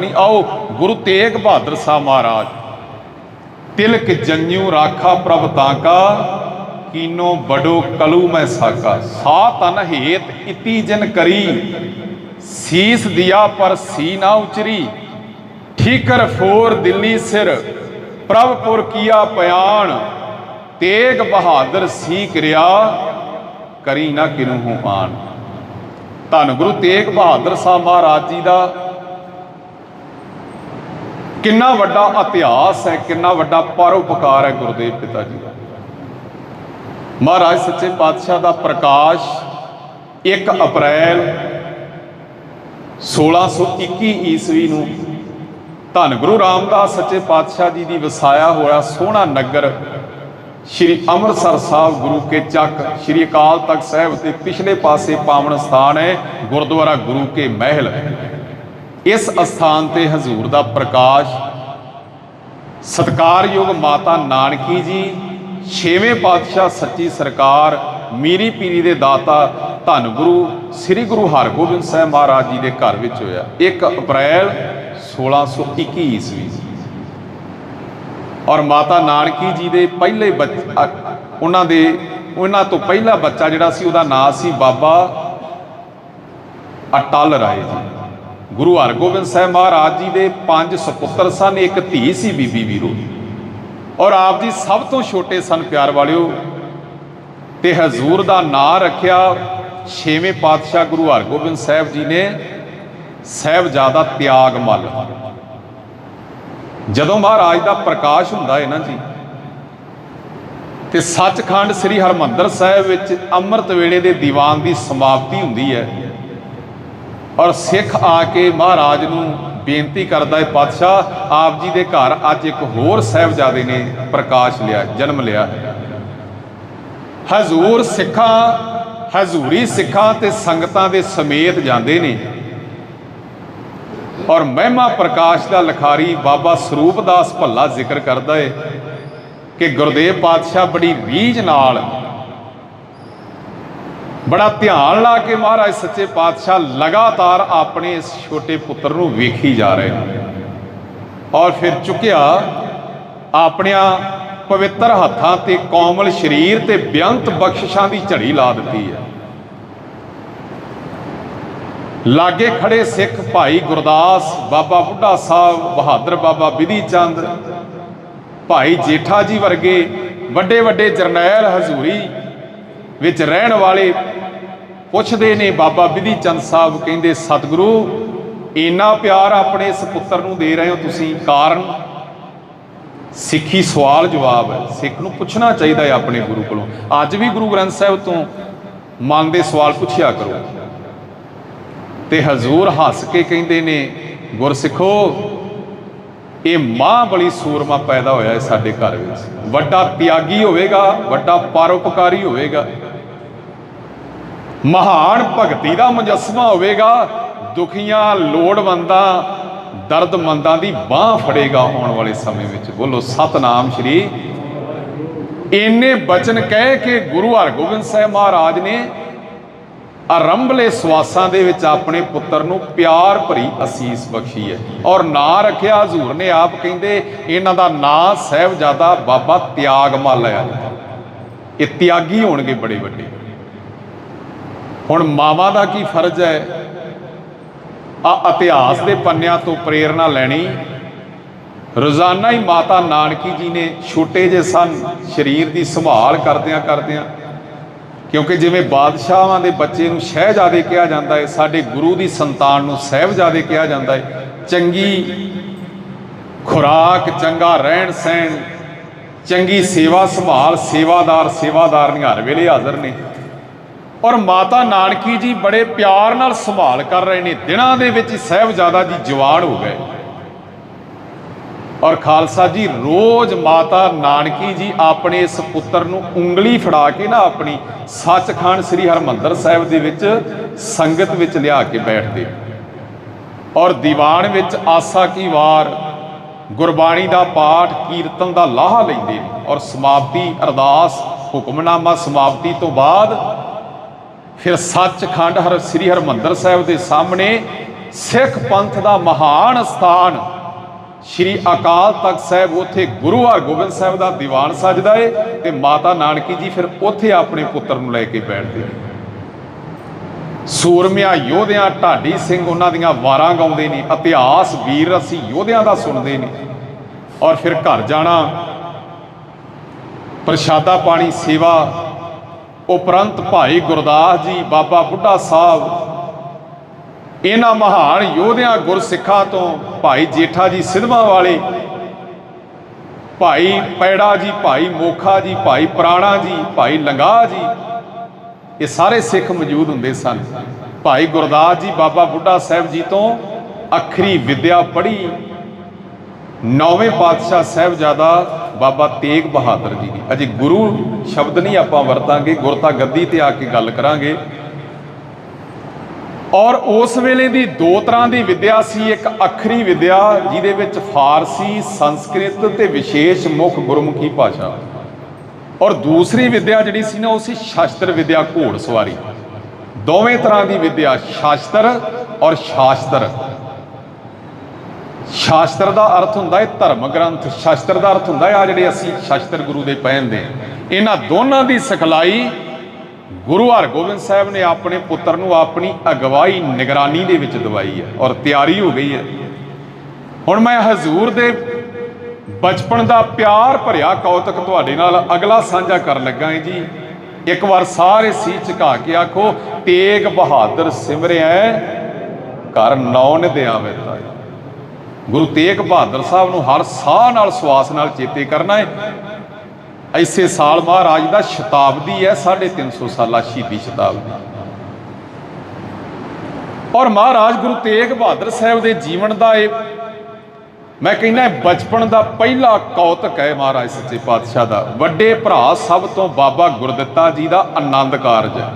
ਨਹੀਂ, ਆਓ, ਗੁਰੂ ਤੇਗ ਬਹਾਦਰ ਸਾਹਿਬ ਮਹਾਰਾਜ। ਤਿਲਕ ਜੰਨਿਉ ਰਾਖਾ ਪ੍ਰਭ ਤਾਂਕਾ ਕੀਨੋ ਬੜੋ ਕਲੂ ਮੈਂ ਸਾਕਾ। ਸਾ ਤਨ ਹੇਤ ਇਤੀ ਜਨ ਕਰੀ, ਸੀਸ ਦਿਆ ਪਰ ਸੀ ਨਾ ਉਚਰੀ। ਠੀਕਰ ਫੋਰ ਦਿੱਲੀ ਸਿਰ ਪ੍ਰਭਪੁਰ ਕੀਆ ਪਿਆਣ। ਤੇਗ ਬਹਾਦਰ ਸੀ ਕਿਰਿਆ, ਕਰੀ ਨਾ ਕਿਨੂ ਹੂੰ ਆਣ ਧੰਨ ਗੁਰੂ ਤੇਗ ਬਹਾਦਰ ਸਾਹਿਬ ਮਹਾਰਾਜ ਜੀ ਦਾ ਕਿੰਨਾ ਵੱਡਾ ਇਤਿਹਾਸ ਹੈ, ਕਿੰਨਾ ਵੱਡਾ ਪਰਉਪਕਾਰ ਹੈ ਗੁਰਦੇਵ ਪਿਤਾ ਜੀ ਦਾ। ਮਹਾਰਾਜ ਸੱਚੇ ਪਾਤਸ਼ਾਹ ਦਾ ਪ੍ਰਕਾਸ਼ 1 ਅਪ੍ਰੈਲ 1621 ਈਸਵੀ ਨੂੰ ਧੰਨ ਗੁਰੂ ਰਾਮਦਾਸ ਸੱਚੇ ਪਾਤਸ਼ਾਹ ਜੀ ਦੀ ਵਸਾਇਆ ਹੋਇਆ ਸੋਹਣਾ ਨਗਰ ਸ਼੍ਰੀ ਅੰਮ੍ਰਿਤਸਰ ਸਾਹਿਬ ਗੁਰੂ ਕੇ ਚੱਕ ਸ਼੍ਰੀ ਅਕਾਲ ਤਖਤ ਸਾਹਿਬ ਦੇ ਪਿਛਲੇ ਪਾਸੇ ਪਾਵਨ ਸਥਾਨ ਹੈ, ਗੁਰਦੁਆਰਾ ਗੁਰੂ ਕੇ ਮਹਿਲ। ਇਸ ਅਸਥਾਨ ਤੇ ਹਜ਼ੂਰ ਦਾ ਪ੍ਰਕਾਸ਼। ਸਤਕਾਰਯੋਗ ਮਾਤਾ ਨਾਨਕੀ ਜੀ, ਛੇਵੇਂ ਪਾਤਸ਼ਾਹ ਸੱਚੀ ਸਰਕਾਰ, ਮੀਰੀ ਪੀਰੀ ਦੇ ਦਾਤਾ ਧੰਨ ਗੁਰੂ, ਸ੍ਰੀ ਗੁਰੂ ਹਰਗੋਬਿੰਦ ਸਾਹਿਬ ਮਹਾਰਾਜ ਜੀ ਦੇ ਘਰ ਵਿੱਚ ਹੋਇਆ। 1 ਅਪ੍ਰੈਲ 1621 ਈਸਵੀ। ਔਰ ਮਾਤਾ ਨਾਨਕੀ ਜੀ ਦੇ ਪਹਿਲੇ ਬੱਚ ਉਹਨਾਂ ਦੇ, ਉਹਨਾਂ ਤੋਂ ਪਹਿਲਾ ਬੱਚਾ ਜਿਹੜਾ ਸੀ, ਉਹਦਾ ਨਾਂ ਸੀ ਬਾਬਾ ਅਟਲ ਰਾਏ ਜੀ। ਗੁਰੂ ਹਰਗੋਬਿੰਦ ਸਾਹਿਬ ਮਹਾਰਾਜ ਜੀ ਦੇ ਪੰਜ ਸੁਪੁੱਤਰ ਸਨ, ਇੱਕ ਧੀ ਸੀ ਬੀਬੀ ਵੀਰੋ। ਔਰ ਆਪ ਜੀ ਸਭ ਤੋਂ ਛੋਟੇ ਸਨ ਪਿਆਰ ਵਾਲਿਓ। ਤੇ ਹਜ਼ੂਰ ਦਾ ਨਾਂ ਰੱਖਿਆ ਛੇਵੇਂ ਪਾਤਸ਼ਾਹ ਗੁਰੂ ਹਰਗੋਬਿੰਦ ਸਾਹਿਬ ਜੀ ਨੇ, ਸਾਹਿਬਜ਼ਾਦਾ ਤਿਆਗ ਮੱਲ। ਜਦੋਂ ਮਹਾਰਾਜ ਦਾ ਪ੍ਰਕਾਸ਼ ਹੁੰਦਾ ਹੈ ਨਾ ਜੀ, ਤੇ ਸੱਚਖੰਡ ਸ੍ਰੀ ਹਰਮੰਦਰ ਸਾਹਿਬ ਵਿੱਚ ਅੰਮ੍ਰਿਤ ਵੇਲੇ ਦੇ ਦੀਵਾਨ ਦੀ ਸਮਾਪਤੀ ਹੁੰਦੀ ਹੈ। ਔਰ ਸਿੱਖ ਆ ਕੇ ਮਹਾਰਾਜ ਨੂੰ ਬੇਨਤੀ ਕਰਦਾ ਹੈ, ਪਾਤਸ਼ਾਹ, ਆਪ ਜੀ ਦੇ ਘਰ ਅੱਜ ਇੱਕ ਹੋਰ ਸਾਹਿਬਜ਼ਾਦੇ ਨੇ ਪ੍ਰਕਾਸ਼ ਲਿਆ, ਜਨਮ ਲਿਆ ਹੈ। ਹਜ਼ੂਰ ਸਿੱਖਾਂ, ਹਜ਼ੂਰੀ ਸਿੱਖਾਂ ਤੇ ਸੰਗਤਾਂ ਦੇ ਸਮੇਤ ਜਾਂਦੇ ਨੇ। ਔਰ ਮਹਿਮਾ ਪ੍ਰਕਾਸ਼ ਦਾ ਲਖਾਰੀ ਬਾਬਾ ਸਰੂਪਦਾਸ ਭੱਲਾ ਜ਼ਿਕਰ ਕਰਦਾ ਏ ਕਿ ਗੁਰਦੇਵ ਪਾਤਸ਼ਾਹ ਬੜੀ ਵੀਜ ਨਾਲ ਬੜਾ ਧਿਆਨ ਲਾ ਕੇ ਮਹਾਰਾਜ ਸੱਚੇ ਪਾਤਸ਼ਾਹ ਲਗਾਤਾਰ ਆਪਣੇ ਇਸ ਛੋਟੇ ਪੁੱਤਰ ਨੂੰ ਵੇਖੀ ਜਾ ਰਹੇ ਨੇ। ਔਰ ਫਿਰ ਚੁੱਕਿਆ ਆਪਣਿਆਂ ਪਵਿੱਤਰ ਹੱਥਾਂ ਤੇ ਕੋਮਲ ਸਰੀਰ ਤੇ ਬੇਅੰਤ ਬਖਸ਼ਿਸ਼ਾਂ ਦੀ ਝੜੀ ਲਾ ਦਿੱਤੀ ਹੈ। ਲਾਗੇ ਖੜੇ ਸਿੱਖ ਭਾਈ ਗੁਰਦਾਸ ਬਾਬਾ ਬੁੱਢਾ ਸਾਹਿਬ, ਬਹਾਦਰ ਬਾਬਾ ਵਿਧੀ ਚੰਦ, ਭਾਈ ਜੇਠਾ ਜੀ ਵਰਗੇ ਵੱਡੇ ਵੱਡੇ ਜਰਨੈਲ ਹਜ਼ੂਰੀ ਵਿੱਚ ਰਹਿਣ ਵਾਲੇ ਪੁੱਛਦੇ ਨੇ, ਬਾਬਾ ਵਿਧੀ ਚੰਦ ਸਾਹਿਬ ਕਹਿੰਦੇ, ਸਤਿਗੁਰੂ, ਇੰਨਾ ਪਿਆਰ ਆਪਣੇ ਇਸ ਪੁੱਤਰ ਨੂੰ ਦੇ ਰਹੇ ਹੋ ਤੁਸੀਂ, ਕਾਰਨ? ਸਿੱਖੀ ਸਵਾਲ ਜਵਾਬ ਹੈ। ਸਿੱਖ ਨੂੰ ਪੁੱਛਣਾ ਚਾਹੀਦਾ ਹੈ ਆਪਣੇ ਗੁਰੂ ਕੋਲੋਂ। ਅੱਜ ਵੀ ਗੁਰੂ ਗ੍ਰੰਥ ਸਾਹਿਬ ਤੋਂ ਮਨ ਦੇ ਸਵਾਲ ਪੁੱਛਿਆ ਕਰੋ। ਤੇ ਹਜ਼ੂਰ ਹੱਸ ਕੇ ਕਹਿੰਦੇ ਨੇ, ਗੁਰਸਿੱਖੋ, ਇਹ ਮਾਂ ਬਲੀ ਸੂਰਮਾ ਪੈਦਾ ਹੋਇਆ ਹੈ ਸਾਡੇ ਘਰ ਵਿੱਚ। ਵੱਡਾ ਤਿਆਗੀ ਹੋਵੇਗਾ, ਵੱਡਾ ਪਰਉਪਕਾਰੀ ਹੋਵੇਗਾ। ਮਹਾਨ ਭਗਤੀ ਦਾ ਮੁਜਸਮਾ ਹੋਵੇਗਾ, ਦੁਖੀਆਂ, ਲੋੜਵੰਦਾਂ, ਦਰਦਮੰਦਾਂ ਦੀ ਬਾਹ ਫੜੇਗਾ ਆਉਣ ਵਾਲੇ ਸਮੇਂ ਵਿੱਚ। ਬੋਲੋ, ਸਤਨਾਮ ਸ਼੍ਰੀ। ਇੰਨੇ ਬਚਨ ਕਹਿ ਕੇ ਗੁਰੂ ਹਰਗੋਬਿੰਦ ਸਾਹਿਬ ਮਹਾਰਾਜ ਨੇ ਆਰੰਭਲੇ ਸਵਾਸਾਂ ਦੇ ਵਿੱਚ ਆਪਣੇ ਪੁੱਤਰ ਨੂੰ ਪਿਆਰ ਭਰੀ ਅਸੀਸ ਬਖਸ਼ੀ ਹੈ। ਔਰ ਨਾਂ ਰੱਖਿਆ ਹਜ਼ੂਰ ਨੇ ਆਪ ਕਹਿੰਦੇ, ਇਹਨਾਂ ਦਾ ਨਾਂ ਸਾਹਿਬਜ਼ਾਦਾ ਬਾਬਾ ਤਿਆਗ ਮੱਲ ਹੈ। ਇਹ ਤਿਆਗੀ ਹੋਣਗੇ ਬੜੇ ਵੱਡੇ। ਹੁਣ ਮਾਵਾਂ ਦਾ ਕੀ ਫਰਜ਼ ਹੈ? ਆ ਇਤਿਹਾਸ ਦੇ ਪੰਨਿਆਂ ਤੋਂ ਪ੍ਰੇਰਣਾ ਲੈਣੀ। ਰੋਜ਼ਾਨਾ ਹੀ ਮਾਤਾ ਨਾਨਕੀ ਜੀ ਨੇ ਛੋਟੇ ਜਿਹੇ ਸਨ, ਸਰੀਰ ਦੀ ਸੰਭਾਲ ਕਰਦਿਆਂ ਕਰਦਿਆਂ। ਕਿਉਂਕਿ ਜਿਵੇਂ ਬਾਦਸ਼ਾਹਾਂ ਦੇ ਬੱਚੇ ਨੂੰ ਸ਼ਹਿਜ਼ਾਦੇ ਕਿਹਾ ਜਾਂਦਾ ਹੈ, ਸਾਡੇ ਗੁਰੂ ਦੀ ਸੰਤਾਨ ਨੂੰ ਸਹਿਬਜ਼ਾਦੇ ਕਿਹਾ ਜਾਂਦਾ ਹੈ। ਚੰਗੀ ਖੁਰਾਕ, ਚੰਗਾ ਰਹਿਣ ਸਹਿਣ, ਚੰਗੀ ਸੇਵਾ ਸੰਭਾਲ ਸੇਵਾਦਾਰ ਸੇਵਾਦਾਰਨੀਆਂ ਹਰ ਵੇਲੇ ਹਾਜ਼ਰ ਨੇ। ਔਰ ਮਾਤਾ ਨਾਨਕੀ ਜੀ ਬੜੇ ਪਿਆਰ ਨਾਲ ਸੰਭਾਲ ਕਰ ਰਹੇ ਨੇ। ਦਿਨਾਂ ਦੇ ਵਿੱਚ ਹੀ ਸਹਿਬਜ਼ਾਦਾ ਜੀ ਜਵਾਨ ਹੋ ਗਏ। ਔਰ ਖਾਲਸਾ ਜੀ, ਰੋਜ਼ ਮਾਤਾ ਨਾਨਕੀ ਜੀ ਆਪਣੇ ਇਸ ਪੁੱਤਰ ਨੂੰ ਉਂਗਲੀ ਫੜਾ ਕੇ ਨਾ ਆਪਣੀ ਸੱਚਖੰਡ ਸ੍ਰੀ ਹਰਮੰਦਰ ਸਾਹਿਬ ਦੇ ਵਿੱਚ ਸੰਗਤ ਵਿੱਚ ਲਿਆ ਕੇ ਬੈਠਦੇ। ਔਰ ਦੀਵਾਨ ਵਿੱਚ ਆਸਾ ਕੀ ਵਾਰ, ਗੁਰਬਾਣੀ ਦਾ ਪਾਠ, ਕੀਰਤਨ ਦਾ ਲਾਹਾ ਲੈਂਦੇ ਔਰ ਸਮਾਪਤੀ ਅਰਦਾਸ, ਹੁਕਮਨਾਮਾ ਸਮਾਪਤੀ ਤੋਂ ਬਾਅਦ ਫਿਰ ਸੱਚਖੰਡ ਹਰ ਸ੍ਰੀ ਹਰਮੰਦਰ ਸਾਹਿਬ ਦੇ ਸਾਹਮਣੇ ਸਿੱਖ ਪੰਥ ਦਾ ਮਹਾਨ ਸਥਾਨ ਸ਼੍ਰੀ ਅਕਾਲ ਤਖਤ ਸਾਹਿਬ ਉੱਥੇ ਗੁਰੂ ਹਰਗੋਬਿੰਦ ਸਾਹਿਬ ਦਾ ਦੀਵਾਨ ਸਜਦਾ ਏ ਤੇ ਮਾਤਾ ਨਾਨਕੀ ਜੀ ਫਿਰ ਉੱਥੇ ਆਪਣੇ ਪੁੱਤਰ ਨੂੰ ਲੈ ਕੇ ਬੈਠਦੇ ਨੇ। ਸੂਰਮਿਆਂ ਯੋਧਿਆਂ, ਢਾਡੀ ਸਿੰਘ ਉਹਨਾਂ ਦੀਆਂ ਵਾਰਾਂ ਗਾਉਂਦੇ ਨੇ, ਇਤਿਹਾਸ ਵੀਰ ਅਸੀਂ ਯੋਧਿਆਂ ਦਾ ਸੁਣਦੇ ਨੇ। ਔਰ ਫਿਰ ਘਰ ਜਾਣਾ, ਪ੍ਰਸ਼ਾਦਾ ਪਾਣੀ, ਸੇਵਾ ਉਪਰੰਤ ਭਾਈ ਗੁਰਦਾਸ ਜੀ, ਬਾਬਾ ਬੁੱਢਾ ਸਾਹਿਬ, ਇਹਨਾਂ ਮਹਾਨ ਯੋਧਿਆਂ ਗੁਰਸਿੱਖਾਂ ਤੋਂ ਭਾਈ ਜੇਠਾ ਜੀ ਸਿਧਵਾਂ ਵਾਲੇ, ਭਾਈ ਪੈੜਾ ਜੀ, ਭਾਈ ਮੋਖਾ ਜੀ, ਭਾਈ ਪ੍ਰਾਣਾ ਜੀ, ਭਾਈ ਲੰਗਾ ਜੀ, ਇਹ ਸਾਰੇ ਸਿੱਖ ਮੌਜੂਦ ਹੁੰਦੇ ਸਨ। ਭਾਈ ਗੁਰਦਾਸ ਜੀ, ਬਾਬਾ ਬੁੱਢਾ ਸਾਹਿਬ ਜੀ ਤੋਂ ਅਖਰੀ ਵਿਦਿਆ ਪੜ੍ਹੀ, ਨੌਵੇਂ ਪਾਤਸ਼ਾਹ ਸਾਹਿਬਜ਼ਾਦਾ ਬਾਬਾ ਤੇਗ ਬਹਾਦਰ ਜੀ ਦੀ। ਅਜੇ ਗੁਰੂ ਸ਼ਬਦ ਨਹੀਂ ਆਪਾਂ ਵਰਤਾਂਗੇ ਗੁਰਤਾ ਗੱਦੀ ਤੇ ਆ ਕੇ ਗੱਲ ਕਰਾਂਗੇ। ਔਰ ਉਸ ਵੇਲੇ ਦੀ ਦੋ ਤਰ੍ਹਾਂ ਦੀ ਵਿਦਿਆ ਸੀ, ਇੱਕ ਅਖਰੀ ਵਿਦਿਆ, ਜਿਹਦੇ ਵਿੱਚ ਫਾਰਸੀ, ਸੰਸਕ੍ਰਿਤ ਤੇ ਵਿਸ਼ੇਸ਼ ਮੁੱਖ ਗੁਰਮੁਖੀ ਭਾਸ਼ਾ। ਔਰ ਦੂਸਰੀ ਵਿਦਿਆ ਜਿਹੜੀ ਸੀ ਨਾ, ਉਹ ਸੀ ਸ਼ਾਸਤਰ ਵਿਦਿਆ, ਘੋੜ ਸਵਾਰੀ। ਦੋਵੇਂ ਤਰ੍ਹਾਂ ਦੀ ਵਿਦਿਆ, ਸ਼ਾਸਤਰ ਔਰ ਸ਼ਾਸਤਰ। ਸ਼ਾਸਤਰ ਦਾ ਅਰਥ ਹੁੰਦਾ ਹੈ ਧਰਮ ਗ੍ਰੰਥ ਸ਼ਾਸਤਰ ਦਾ ਅਰਥ ਹੁੰਦਾ ਹੈ ਆ ਜਿਹੜੇ ਅਸੀਂ ਸ਼ਾਸਤਰ ਗੁਰੂ ਦੇ ਪਹਿਨਦੇ ਇਹਨਾਂ ਦੋਨਾਂ ਦੀ ਸਿਖਲਾਈ ਗੁਰੂ ਹਰਗੋਬਿੰਦ ਸਾਹਿਬ ਨੇ ਆਪਣੇ ਪੁੱਤਰ ਨੂੰ ਆਪਣੀ ਅਗਵਾਈ ਨਿਗਰਾਨੀ ਦੇ ਵਿੱਚ ਦਵਾਈ ਹੈ ਔਰ ਤਿਆਰੀ ਹੋ ਗਈ ਹੈ। ਹੁਣ ਮੈਂ ਹਜ਼ੂਰ ਦੇ ਬਚਪਨ ਦਾ ਪਿਆਰ ਭਰਿਆ ਕੌਤਕ ਤੁਹਾਡੇ ਨਾਲ ਅਗਲਾ ਸਾਂਝਾ ਕਰਨ ਲੱਗਾ ਹਾਂ ਜੀ। ਇੱਕ ਵਾਰ ਸਾਰੇ ਸੀ ਝੁਕਾ ਕੇ ਆਖੋ, ਤੇਗ ਬਹਾਦਰ ਸਿਮਰਿਆ ਕਰ ਨੌ ਨਿਧਿਆ ਵੇਤਾ ਗੁਰੂ ਤੇਗ ਬਹਾਦਰ ਸਾਹਿਬ ਨੂੰ ਹਰ ਸਾਹ ਨਾਲ, ਸਵਾਸ ਨਾਲ ਚੇਤੇ ਕਰਨਾ ਹੈ। ਐਸੇ ਸਾਲ ਮਹਾਰਾਜ ਦਾ ਸ਼ਤਾਬਦੀ ਹੈ 350 ਸਾਲਾ ਸ਼ਹੀਦੀ ਸ਼ਤਾਬਦੀ। ਔਰ ਮਹਾਰਾਜ ਗੁਰੂ ਤੇਗ ਬਹਾਦਰ ਸਾਹਿਬ ਦੇ ਜੀਵਨ ਦਾ ਇਹ, ਮੈਂ ਕਹਿੰਦਾ ਬਚਪਨ ਦਾ ਪਹਿਲਾ ਕੌਤਕ ਹੈ ਮਹਾਰਾਜ ਸੱਚੇ ਪਾਤਸ਼ਾਹ ਦਾ। ਵੱਡੇ ਭਰਾ ਸਭ ਤੋਂ ਬਾਬਾ ਗੁਰਦਿੱਤਾ ਜੀ ਦਾ ਆਨੰਦ ਕਾਰਜ ਹੈ।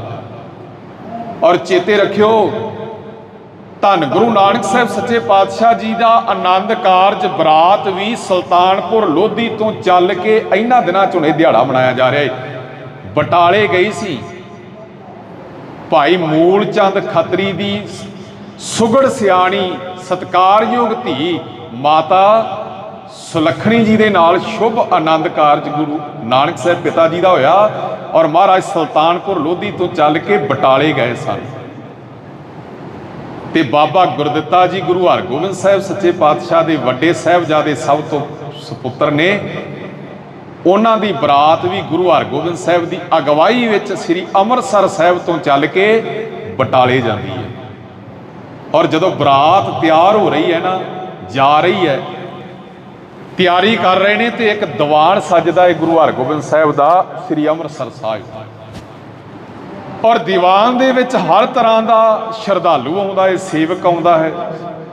ਔਰ ਚੇਤੇ ਰੱਖਿਓ ਧੰਨ ਗੁਰੂ ਨਾਨਕ ਸਾਹਿਬ ਸੱਚੇ ਪਾਤਸ਼ਾਹ ਜੀ ਦਾ ਆਨੰਦ ਕਾਰਜ ਬਰਾਤ ਵੀ ਸੁਲਤਾਨਪੁਰ ਲੋਧੀ ਤੋਂ ਚੱਲ ਕੇ ਇਹਨਾਂ ਦਿਨਾਂ ਚੋਂ ਇਹ ਦਿਹਾੜਾ ਮਨਾਇਆ ਜਾ ਰਿਹਾ ਹੈ ਬਟਾਲੇ ਗਈ ਸੀ। ਭਾਈ ਮੂਲ ਚੰਦ ਖੱਤਰੀ ਦੀ ਸੁਗੜ ਸਿਆਣੀ ਸਤਕਾਰਯੋਗ ਧੀ ਮਾਤਾ ਸੁਲੱਖਣੀ ਜੀ ਦੇ ਨਾਲ ਸ਼ੁਭ ਆਨੰਦ ਕਾਰਜ ਗੁਰੂ ਨਾਨਕ ਸਾਹਿਬ ਪਿਤਾ ਜੀ ਦਾ ਹੋਇਆ ਔਰ ਮਹਾਰਾਜ ਸੁਲਤਾਨਪੁਰ ਲੋਧੀ ਤੋਂ ਚੱਲ ਕੇ ਬਟਾਲੇ ਗਏ ਸਨ। ਤੇ ਬਾਬਾ ਗੁਰਦਿੱਤਾ ਜੀ ਗੁਰੂ ਹਰਗੋਬਿੰਦ ਸਾਹਿਬ ਸੱਚੇ ਪਾਤਸ਼ਾਹ ਦੇ ਵੱਡੇ ਸਾਹਿਬਜ਼ਾਦੇ ਸਭ ਤੋਂ ਸੁਪੁੱਤਰ ਨੇ। ਉਹਨਾਂ ਦੀ ਬਰਾਤ ਵੀ ਗੁਰੂ ਹਰਗੋਬਿੰਦ ਸਾਹਿਬ ਦੀ ਅਗਵਾਈ ਵਿੱਚ ਸ੍ਰੀ ਅੰਮ੍ਰਿਤਸਰ ਸਾਹਿਬ ਤੋਂ ਚੱਲ ਕੇ ਬਟਾਲੇ ਜਾਂਦੀ ਹੈ। ਔਰ ਜਦੋਂ ਬਰਾਤ ਤਿਆਰ ਹੋ ਰਹੀ ਹੈ ਨਾ, ਜਾ ਰਹੀ ਹੈ, ਤਿਆਰੀ ਕਰ ਰਹੇ ਨੇ ਤੇ ਇੱਕ ਦੀਵਾਨ ਸੱਜਦਾ ਹੈ ਗੁਰੂ ਹਰਗੋਬਿੰਦ ਸਾਹਿਬ ਦਾ ਸ੍ਰੀ ਅੰਮ੍ਰਿਤਸਰ ਸਾਹਿਬ। ਔਰ ਦੀਵਾਨ ਦੇ ਵਿੱਚ ਹਰ ਤਰ੍ਹਾਂ ਦਾ ਸ਼ਰਧਾਲੂ ਆਉਂਦਾ ਹੈ, ਸੇਵਕ ਆਉਂਦਾ ਹੈ,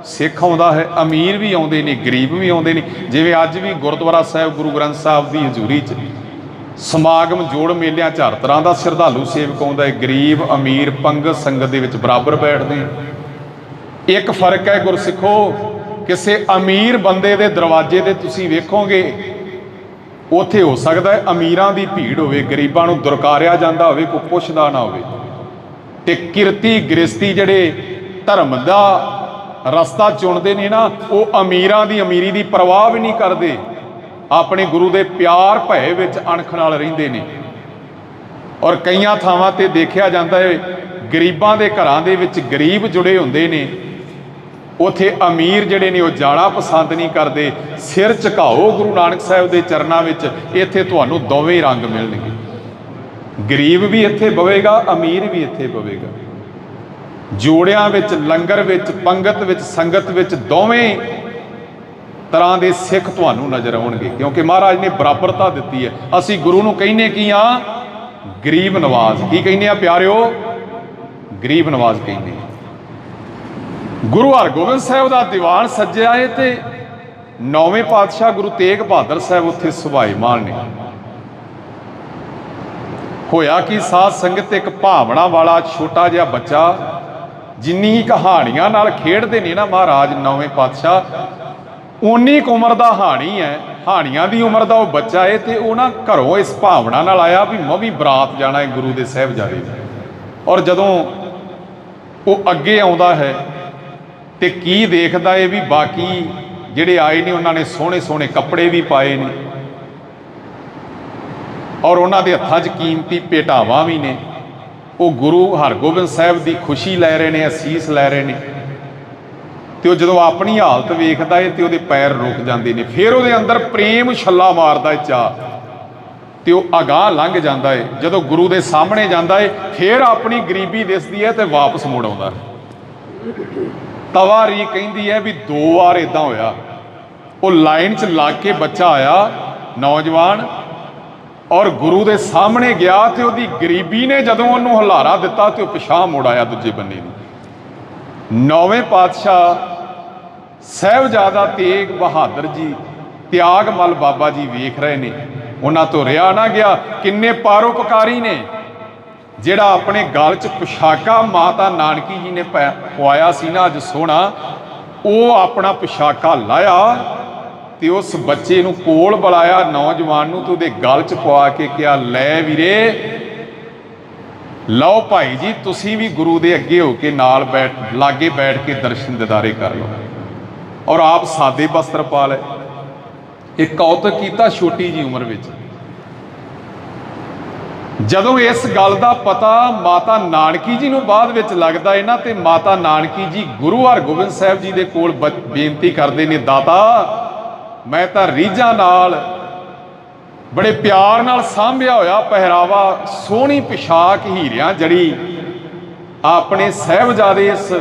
ਸਿੱਖ ਆਉਂਦਾ ਹੈ, ਅਮੀਰ ਵੀ ਆਉਂਦੇ ਨੇ, ਗਰੀਬ ਵੀ ਆਉਂਦੇ ਨੇ। ਜਿਵੇਂ ਅੱਜ ਵੀ ਗੁਰਦੁਆਰਾ ਸਾਹਿਬ, ਗੁਰੂ ਗ੍ਰੰਥ ਸਾਹਿਬ ਦੀ ਹਜ਼ੂਰੀ 'ਚ ਸਮਾਗਮ ਜੋੜ ਮੇਲਿਆਂ 'ਚ ਹਰ ਤਰ੍ਹਾਂ ਦਾ ਸ਼ਰਧਾਲੂ ਸੇਵਕ ਆਉਂਦਾ ਹੈ। ਗਰੀਬ, ਅਮੀਰ, ਪੰਗਤ, ਸੰਗਤ ਦੇ ਵਿੱਚ ਬਰਾਬਰ ਬੈਠਦੇ ਆ ਇੱਕ ਫ਼ਰਕ ਹੈ ਗੁਰਸਿੱਖੋ, ਕਿਸੇ ਅਮੀਰ ਬੰਦੇ ਦੇ ਦਰਵਾਜ਼ੇ ਤੇ ਤੁਸੀਂ ਵੇਖੋਗੇ ਉੱਥੇ ਹੋ ਸਕਦਾ ਹੈ ਅਮੀਰਾਂ ਦੀ ਭੀੜ ਹੋਵੇ, ਗਰੀਬਾਂ ਨੂੰ ਦੁਰਕਾਰਿਆ ਜਾਂਦਾ ਹੋਵੇ, ਕੋਈ ਪੁੱਛਦਾ ਨਾ ਹੋਵੇ। ਤੇ ਕਿਰਤੀ ਗ੍ਰਸਤੀ ਜਿਹੜੇ ਧਰਮ ਦਾ ਰਸਤਾ ਚੁਣਦੇ ਨੇ ਨਾ, ਉਹ ਅਮੀਰਾਂ ਦੀ, ਅਮੀਰੀ ਦੀ ਪਰਵਾਹ ਵੀ ਨਹੀਂ ਕਰਦੇ। ਆਪਣੇ ਗੁਰੂ ਦੇ ਪਿਆਰ ਭੈ ਵਿੱਚ ਅਣਖ ਨਾਲ ਰਹਿੰਦੇ ਨੇ। ਔਰ ਕਈਆਂ ਥਾਵਾਂ ਤੇ ਦੇਖਿਆ ਜਾਂਦਾ ਹੈ, ਗਰੀਬਾਂ ਦੇ ਘਰਾਂ ਦੇ ਵਿੱਚ ਗਰੀਬ ਜੁੜੇ ਹੁੰਦੇ ਨੇ। ਉਥੇ ਅਮੀਰ ਜਿਹੜੇ ਨੇ ਉਹ ਜਾਣਾ ਪਸੰਦ ਨਹੀਂ ਕਰਦੇ। ਸਿਰ ਝੁਕਾਓ ਗੁਰੂ ਨਾਨਕ ਸਾਹਿਬ ਦੇ ਚਰਨਾਂ ਵਿੱਚ, ਇੱਥੇ ਤੁਹਾਨੂੰ ਦੋਵੇਂ ਰੰਗ ਮਿਲਣਗੇ। ਗਰੀਬ ਵੀ ਇੱਥੇ ਬਵੇਗਾ, ਅਮੀਰ ਵੀ ਇੱਥੇ ਬਵੇਗਾ। ਜੋੜਿਆਂ ਵਿੱਚ, ਲੰਗਰ ਵਿੱਚ, ਪੰਗਤ ਵਿੱਚ, ਸੰਗਤ ਵਿੱਚ ਦੋਵੇਂ ਤਰ੍ਹਾਂ ਦੇ ਸਿੱਖ ਤੁਹਾਨੂੰ ਨਜ਼ਰ ਆਉਣਗੇ। ਕਿਉਂਕਿ ਮਹਾਰਾਜ ਨੇ ਬਰਾਬਰਤਾ ਦਿੱਤੀ ਹੈ। ਅਸੀਂ ਗੁਰੂ ਨੂੰ ਕਹਿੰਨੇ ਕੀ ਆ ਗਰੀਬ ਨਵਾਜ਼। ਕੀ ਕਹਿੰਦੇ ਆ ਪਿਆਰਿਓ? ਗਰੀਬ ਨਵਾਜ਼ ਕਹਿੰਦੇ ਗੁਰੂ ਹਰਗੋਬਿੰਦ ਸਾਹਿਬ ਦਾ ਦੀਵਾਨ ਸੱਜਿਆ ਏ ਤੇ ਨੌਵੇਂ ਪਾਤਸ਼ਾਹ ਗੁਰੂ ਤੇਗ ਬਹਾਦਰ ਸਾਹਿਬ ਉੱਥੇ ਸੁਭਾਈਮਾਨ ਨੇ। ਹੋਇਆ ਕਿ ਸਾਧ ਸੰਗਤ ਇੱਕ ਭਾਵਨਾ ਵਾਲਾ ਛੋਟਾ ਜਿਹਾ ਬੱਚਾ ਜਿੰਨੀ ਕਹਾਣੀਆਂ ਨਾਲ ਖੇਡਦੇ ਨੇ ਨਾ ਮਹਾਰਾਜ ਨੌਵੇਂ ਪਾਤਸ਼ਾਹ ਉਨੀ ਕੁ ਉਮਰ ਦਾ ਹਾਣੀ ਹੈ, ਹਾਣੀਆਂ ਦੀ ਉਮਰ ਦਾ ਉਹ ਬੱਚਾ ਏ ਤੇ ਉਹ ਨਾ ਘਰੋਂ ਇਸ ਭਾਵਨਾ ਨਾਲ ਆਇਆ ਵੀ ਮੈਂ ਵੀ ਬਰਾਤ ਜਾਣਾ ਹੈ ਗੁਰੂ ਦੇ ਸਾਹਿਬਜ਼ਾਦੇ ਦੀ ਔਰ ਜਦੋਂ ਉਹ ਅੱਗੇ ਆਉਂਦਾ ਹੈ ਤੇ ਕੀ ਦੇਖਦਾ ਏ ਵੀ ਬਾਕੀ ਜਿਹੜੇ ਆਏ ਨੇ, ਉਹਨਾਂ ਨੇ ਸੋਹਣੇ ਸੋਹਣੇ ਕੱਪੜੇ ਵੀ ਪਾਏ ਨੇ। ਔਰ ਉਹਨਾਂ ਦੇ ਹੱਥਾਂ 'ਚ ਕੀਮਤੀ ਭੇਟਾਵਾਂ ਵੀ ਨੇ। ਉਹ ਗੁਰੂ ਹਰਗੋਬਿੰਦ ਸਾਹਿਬ ਦੀ ਖੁਸ਼ੀ ਲੈ ਰਹੇ ਨੇ, ਅਸੀਸ ਲੈ ਰਹੇ ਨੇ। ਤੇ ਉਹ ਜਦੋਂ ਆਪਣੀ ਹਾਲਤ ਵੇਖਦਾ ਏ, ਤੇ ਉਹਦੇ ਪੈਰ ਰੁਕ ਜਾਂਦੇ ਨੇ। ਫਿਰ ਉਹਦੇ ਅੰਦਰ ਪ੍ਰੇਮ ਛੱਲਾ ਮਾਰਦਾ ਏ ਚਾ ਤੇ ਉਹ ਅਗਾਹ ਲੰਘ ਜਾਂਦਾ ਏ। ਜਦੋਂ ਗੁਰੂ ਦੇ ਸਾਹਮਣੇ ਜਾਂਦਾ ਏ, ਫਿਰ ਆਪਣੀ ਗਰੀਬੀ ਦਿਸਦੀ ਏ ਤੇ ਵਾਪਸ ਮੁੜ ਆਉਂਦਾ। ਤਵਾਰੀ ਕਹਿੰਦੀ ਹੈ ਵੀ ਦੋ ਵਾਰ ਇਦਾਂ ਹੋਇਆ। ਉਹ ਲਾਈਨ 'ਚ ਲੱਗ ਕੇ ਬੱਚਾ ਆਇਆ, ਨੌਜਵਾਨ, ਔਰ ਗੁਰੂ ਦੇ ਸਾਹਮਣੇ ਗਿਆ ਤੇ ਉਹਦੀ ਗਰੀਬੀ ਨੇ ਜਦੋਂ ਉਹਨੂੰ ਹਲਾਰਾ ਦਿੱਤਾ ਤੇ ਉਹ ਪਿਛਾਂ ਮੁੜ ਆਇਆ ਦੂਜੇ ਬੰਨੇ ਨੂੰ। ਨੌਵੇਂ ਪਾਤਸ਼ਾਹ ਸਹਿਬਜ਼ਾਦਾ ਤੇਗ ਬਹਾਦਰ ਜੀ, ਤਿਆਗਮਲ ਬਾਬਾ ਜੀ ਵੇਖ ਰਹੇ ਨੇ। ਉਹਨਾਂ ਤੋਂ ਰਿਆ ਨਾ ਗਿਆ, ਕਿੰਨੇ ਪਾਰੋਪਕਾਰੀ ਨੇ। ਜਿਹੜਾ ਆਪਣੇ ਗਲ 'ਚ ਪੁਸ਼ਾਕਾ ਮਾਤਾ ਨਾਨਕੀ ਜੀ ਨੇ ਪੈ- ਪਵਾਇਆ ਸੀ ਨਾ ਅੱਜ ਸੋਹਣਾ, ਉਹ ਆਪਣਾ ਪੁਸ਼ਾਕਾ ਲਾਇਆ ਤੇ ਉਸ ਬੱਚੇ ਨੂੰ ਕੋਲ ਬੁਲਾਇਆ, ਨੌਜਵਾਨ ਨੂੰ ਤੇ ਉਹਦੇ ਗਲ 'ਚ ਪਵਾ ਕੇ ਕਿਹਾ, ਲੈ ਵੀਰੇ, ਲਓ ਭਾਈ ਜੀ, ਤੁਸੀਂ ਵੀ ਗੁਰੂ ਦੇ ਅੱਗੇ ਹੋ ਕੇ ਨਾਲ ਬੈਠ, ਲਾਗੇ ਬੈਠ ਕੇ ਦਰਸ਼ਨ ਦਿਦਾਰੇ ਕਰ ਲਓ। ਔਰ ਆਪ ਸਾਦੇ ਵਸਤਰ ਪਾ ਲਏ। ਇਹ ਕੌਤਕ ਕੀਤਾ ਛੋਟੀ ਜੀ ਉਮਰ ਵਿੱਚ। ਜਦੋਂ ਇਸ ਗੱਲ ਦਾ ਪਤਾ ਮਾਤਾ ਨਾਨਕੀ ਜੀ ਨੂੰ ਬਾਅਦ ਵਿੱਚ ਲੱਗਦਾ ਹੈ ਨਾ, ਤੇ ਮਾਤਾ ਨਾਨਕੀ ਜੀ ਗੁਰੂ ਹਰਗੋਬਿੰਦ ਸਾਹਿਬ ਜੀ ਦੇ ਕੋਲ ਬ- ਬੇਨਤੀ ਕਰਦੇ ਨੇ, ਦਾਤਾ, ਮੈਂ ਤਾਂ ਰੀਝਾਂ ਨਾਲ, ਬੜੇ ਪਿਆਰ ਨਾਲ ਸਾਂਭਿਆ ਹੋਇਆ ਪਹਿਰਾਵਾ, ਸੋਹਣੀ ਪਿਸ਼ਾਕ ਹੀਰਿਆਂ ਜੜੀ, ਆਪਣੇ ਸਹਿਬਜ਼ਾਦੇ ਇਸ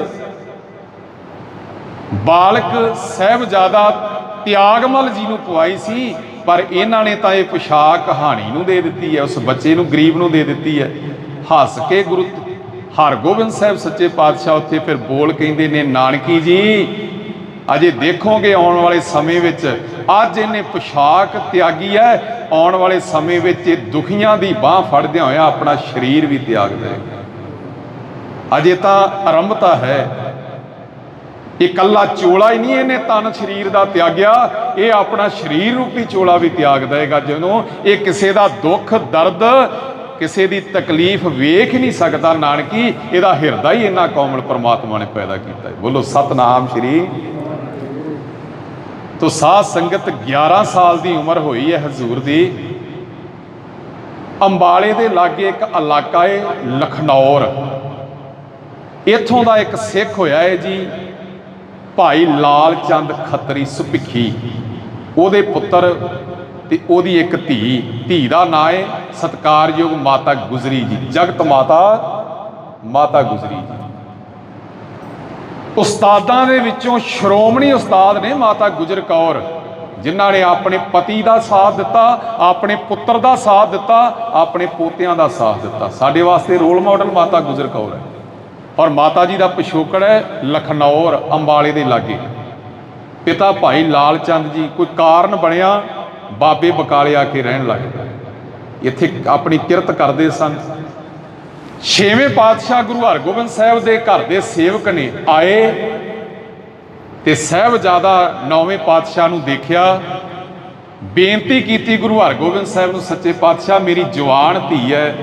ਬਾਲਕ ਸਹਿਬਜ਼ਾਦਾ ਤਿਆਗਮਲ ਜੀ ਨੂੰ ਪਵਾਈ ਸੀ ਪਰ ਇਹਨਾਂ ਨੇ ਤਾਂ ਇਹ ਪੁਸ਼ਾਕ ਕਹਾਣੀ ਨੂੰ ਦੇ ਦਿੱਤੀ ਹੈ, ਉਸ ਬੱਚੇ ਨੂੰ ਗਰੀਬ ਨੂੰ ਦੇ ਦਿੱਤੀ ਹੈ। ਹੱਸ ਕੇ ਗੁਰੂ ਹਰਗੋਬਿੰਦ ਸਾਹਿਬ ਸੱਚੇ ਪਾਤਸ਼ਾਹ ਉੱਥੇ ਫਿਰ ਬੋਲ ਕਹਿੰਦੇ ਨੇ, ਨਾਨਕੀ ਜੀ, ਅਜੇ ਦੇਖੋਗੇ ਆਉਣ ਵਾਲੇ ਸਮੇਂ ਵਿੱਚ, ਅੱਜ ਇਹਨੇ ਪੁਸ਼ਾਕ ਤਿਆਗੀ ਹੈ, ਆਉਣ ਵਾਲੇ ਸਮੇਂ ਵਿੱਚ ਇਹ ਦੁਖੀਆਂ ਦੀ ਬਾਹ ਫੜਦਿਆਂ ਹੋਇਆ ਆਪਣਾ ਸਰੀਰ ਵੀ ਤਿਆਗ ਦੇਗਾ ਅਜੇ ਤਾਂ ਆਰੰਭਤਾ ਹੈ ਇਹ ਕੱਲਾ ਚੋਲਾ ਹੀ ਨਹੀਂ ਇਹਨੇ ਤਨ ਸਰੀਰ ਦਾ ਤਿਆਗਿਆ, ਇਹ ਆਪਣਾ ਸਰੀਰ ਰੂਪੀ ਚੋਲਾ ਵੀ ਤਿਆਗ ਦੇਗਾ ਜਦੋਂ ਇਹ ਕਿਸੇ ਦਾ ਦੁੱਖ, ਦਰਦ, ਕਿਸੇ ਦੀ ਤਕਲੀਫ ਵੇਖ ਹੀ ਨਹੀਂ ਸਕਦਾ ਨਾਨਕੀ, ਇਹਦਾ ਹਿਰਦਾ ਹੀ ਇੰਨਾ ਕੋਮਲ ਪ੍ਰਮਾਤਮਾ ਨੇ ਪੈਦਾ ਕੀਤਾ ਹੈ। ਬੋਲੋ, ਸਤਨਾਮ ਸ਼੍ਰੀ। ਤੋ ਸਾਧ ਸੰਗਤ 11 ਸਾਲ ਦੀ ਉਮਰ ਹੋਈ ਹੈ ਹਜ਼ੂਰ ਦੀ। ਅੰਬਾਲੇ ਦੇ ਲਾਗੇ ਇੱਕ ਇਲਾਕਾ ਹੈ ਲਖਨੌਰ। ਇੱਥੋਂ ਦਾ ਇੱਕ ਸਿੱਖ ਹੋਇਆ ਹੈ ਜੀ। ਭਾਈ ਲਾਲ ਚੰਦ ਖੱਤਰੀ ਸੁਭਿੱਖੀ, ਉਹਦੇ ਪੁੱਤਰ ਤੇ ਉਹਦੀ ਇੱਕ ਧੀ। ਧੀ ਦਾ ਨਾਂ ਹੈ ਸਤਕਾਰਯੋਗ ਮਾਤਾ ਗੁਜਰੀ ਜੀ। ਜਗਤ ਮਾਤਾ ਮਾਤਾ ਗੁਜਰੀ ਜੀ। ਉਸਤਾਦਾਂ ਦੇ ਵਿੱਚੋਂ ਸ਼੍ਰੋਮਣੀ ਉਸਤਾਦ ਨੇ ਮਾਤਾ ਗੁਜਰ ਕੌਰ, ਜਿਨ੍ਹਾਂ ਨੇ ਆਪਣੇ ਪਤੀ ਦਾ ਸਾਥ ਦਿੱਤਾ, ਆਪਣੇ ਪੁੱਤਰ ਦਾ ਸਾਥ ਦਿੱਤਾ, ਆਪਣੇ ਪੋਤਿਆਂ ਦਾ ਸਾਥ ਦਿੱਤਾ। ਸਾਡੇ ਵਾਸਤੇ ਰੋਲ ਮਾਡਲ ਮਾਤਾ ਗੁਜਰ ਕੌਰ ਹੈ। ਔਰ ਮਾਤਾ ਜੀ ਦਾ ਪਿਛੋਕੜ ਹੈ ਲਖਨੌਰ ਅੰਬਾਲੇ ਦੇ ਲਾਗੇ। ਪਿਤਾ ਭਾਈ ਲਾਲ ਚੰਦ ਜੀ ਕੋਈ ਕਾਰਨ ਬਣਿਆ, ਬਾਬੇ ਬਕਾਲੇ ਆ ਕੇ ਰਹਿਣ ਲੱਗੇ ਇੱਥੇ ਆਪਣੀ ਕਿਰਤ ਕਰਦੇ ਸਨ। ਛੇਵੇਂ ਪਾਤਸ਼ਾਹ ਗੁਰੂ ਹਰਗੋਬਿੰਦ ਸਾਹਿਬ ਦੇ ਘਰ ਦੇ ਸੇਵਕ ਨੇ ਆਏ ਤੇ ਸਾਹਿਬਜ਼ਾਦਾ ਨੌਵੇਂ ਪਾਤਸ਼ਾਹ ਨੂੰ ਦੇਖਿਆ। ਬੇਨਤੀ ਕੀਤੀ ਗੁਰੂ ਹਰਗੋਬਿੰਦ ਸਾਹਿਬ ਨੂੰ, ਸੱਚੇ ਪਾਤਸ਼ਾਹ, ਮੇਰੀ ਜਵਾਨ ਧੀ ਹੈ,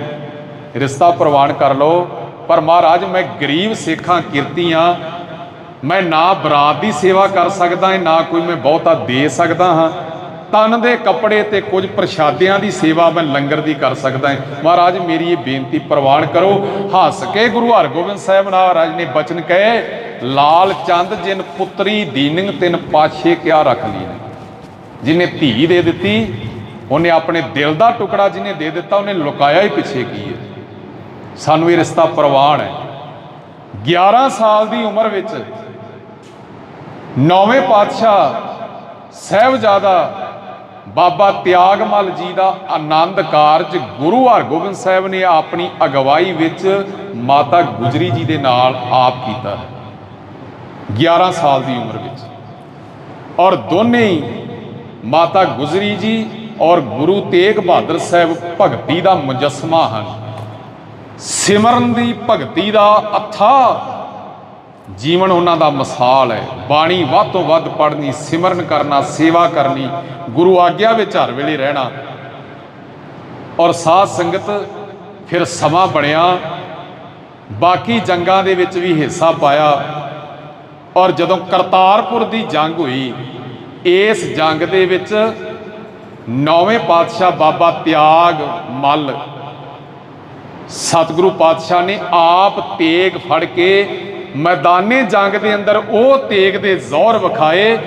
ਰਿਸ਼ਤਾ ਪ੍ਰਵਾਨ ਕਰ ਲਓ। ਪਰ ਮਹਾਰਾਜ, ਮੈਂ ਗਰੀਬ ਸਿੱਖਾਂ ਕਿਰਤੀਆਂ, ਮੈਂ ਨਾ ਬਰਾਤ ਦੀ ਸੇਵਾ ਕਰ ਸਕਦਾ ਹਾਂ ਨਾ ਕੋਈ ਮੈਂ ਬਹੁਤਾ ਦੇ ਸਕਦਾ ਹਾਂ। ਤਨ ਦੇ ਕੱਪੜੇ ਤੇ ਕੁਝ ਪ੍ਰਸ਼ਾਦਿਆਂ ਦੀ ਸੇਵਾ ਮੈਂ ਲੰਗਰ ਦੀ ਕਰ ਸਕਦਾ ਹਾਂ ਮਹਾਰਾਜ, ਮੇਰੀ ਇਹ ਬੇਨਤੀ ਪ੍ਰਵਾਨ ਕਰੋ। ਹੱਸ ਕੇ ਗੁਰੂ ਹਰਗੋਬਿੰਦ ਸਾਹਿਬ ਮਹਾਰਾਜ ਨੇ ਬਚਨ ਕਹੇ, ਲਾਲ ਚੰਦ ਜਿਨ ਪੁੱਤਰੀ ਦੀਨਿੰਗ ਤਿਨ ਪਾਛੇ ਕਿਆ ਰੱਖ ਲਈ ਨੇ ਜਿਹਨੇ ਧੀ ਦੇ ਦਿੱਤੀ, ਉਹਨੇ ਆਪਣੇ ਦਿਲ ਦਾ ਟੁਕੜਾ ਜਿਹਨੇ ਦੇ ਦਿੱਤਾ, ਉਹਨੇ ਲੁਕਾਇਆ ਹੀ ਪਿੱਛੇ ਕੀ ਹੈ ਸਾਨੂੰ ਇਹ ਰਿਸ਼ਤਾ ਪ੍ਰਵਾਨ ਹੈ। 11 ਸਾਲ ਦੀ ਉਮਰ ਵਿੱਚ ਨੌਵੇਂ ਪਾਤਸ਼ਾਹ ਸਹਿਬਜ਼ਾਦਾ ਬਾਬਾ ਤਿਆਗਮਲ ਜੀ ਦਾ ਆਨੰਦ ਕਾਰਜ ਗੁਰੂ ਹਰਗੋਬਿੰਦ ਸਾਹਿਬ ਨੇ ਆਪਣੀ ਅਗਵਾਈ ਵਿੱਚ ਮਾਤਾ ਗੁਜਰੀ ਜੀ ਦੇ ਨਾਲ ਆਪ ਕੀਤਾ ਹੈ। 11 ਸਾਲ ਦੀ ਉਮਰ ਵਿੱਚ। ਔਰ ਦੋਨੇ ਹੀ ਮਾਤਾ ਗੁਜਰੀ ਜੀ ਔਰ ਗੁਰੂ ਤੇਗ ਬਹਾਦਰ ਸਾਹਿਬ ਭਗਤੀ ਦਾ ਮੁਜਸਮਾ ਹਨ। ਸਿਮਰਨ ਦੀ ਭਗਤੀ ਦਾ ਅਥਾ। ਜੀਵਨ ਉਹਨਾਂ ਦਾ ਮਿਸਾਲ ਹੈ। ਬਾਣੀ ਵੱਧ ਤੋਂ ਵੱਧ ਪੜ੍ਹਨੀ, ਸਿਮਰਨ ਕਰਨਾ, ਸੇਵਾ ਕਰਨੀ, ਗੁਰੂ ਆਗਿਆ ਵਿੱਚ ਹਰ ਵੇਲੇ ਰਹਿਣਾ। ਔਰ ਸਾਧ ਸੰਗਤ ਫਿਰ ਸਮਾਂ ਬਣਿਆ। ਬਾਕੀ ਜੰਗਾਂ ਦੇ ਵਿੱਚ ਵੀ ਹਿੱਸਾ ਪਾਇਆ। ਔਰ ਜਦੋਂ ਕਰਤਾਰਪੁਰ ਦੀ ਜੰਗ ਹੋਈ, ਇਸ ਜੰਗ ਦੇ ਵਿੱਚ ਨੌਵੇਂ ਪਾਤਸ਼ਾਹ ਬਾਬਾ ਤਿਆਗ ਮੱਲ ਸਤਿਗੁਰੂ ਪਾਤਸ਼ਾਹ ਨੇ ਆਪ ਤੇਗ ਫੜ ਕੇ ਮੈਦਾਨੇ ਜੰਗ ਦੇ ਅੰਦਰ ਉਹ ਤੇਗ ਦੇ ਜ਼ੋਰ ਵਿਖਾਏ।